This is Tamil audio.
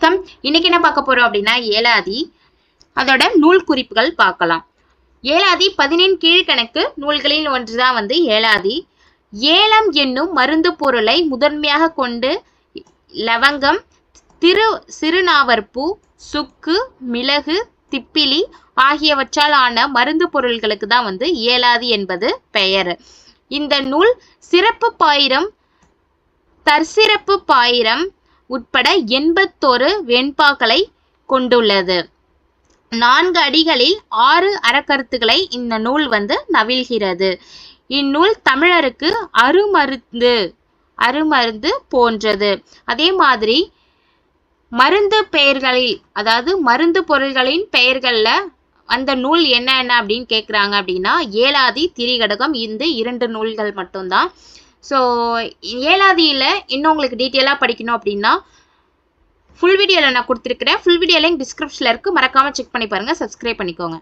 வணக்கம் இன்னைக்கு என்ன பார்க்க போறோம் அப்படின்னா ஏலாதி அதோட நூல் குறிப்புகள் பார்க்கலாம். ஏலாதி பதினெண் கீழ்கணக்கு நூல்களில் ஒன்றுதான் வந்து ஏலாதி ஏலம் என்னும் மருந்து பொருளை முதன்மையாக கொண்டு லவங்கம் திரு சிறுநாவற்பூ சுக்கு மிளகு திப்பிலி ஆகியவற்றால் ஆன மருந்து பொருள்களுக்கு தான் வந்து ஏலாதி என்பது பெயர். இந்த நூல் சிறப்பு பாயிரம் தற்சிறப்பு பாயிரம் உட்பட எண்பத்தோரு வெண்பாக்களை கொண்டுள்ளது. நான்கு அடிகளில் ஆறு அறக்கருத்துக்களை இந்த நூல் வந்து நவிழ்கிறது. இந்நூல் தமிழருக்கு அருமருந்து அருமருந்து போன்றது. அதே மாதிரி மருந்து பெயர்களில் அதாவது மருந்து பொருள்களின் பெயர்களில் அந்த நூல் என்ன என்ன அப்படின்னு கேட்குறாங்க அப்படின்னா ஏலாதி திரிகடகம் இந்த இரண்டு நூல்கள் மட்டும்தான். ஸோ ஏழாவதியில் இன்னும் உங்களுக்கு டீட்டெயிலாக படிக்கணும் அப்படின்னா ஃபுல் வீடியோவில் நான் கொடுத்துருக்கிறேன். ஃபுல் வீடியோ லிங்க் டிஸ்கிரிப்ஷனில் இருக்குது மறக்காமல் செக் பண்ணி பாருங்கள் சப்ஸ்கிரைப் பண்ணிக்கோங்க.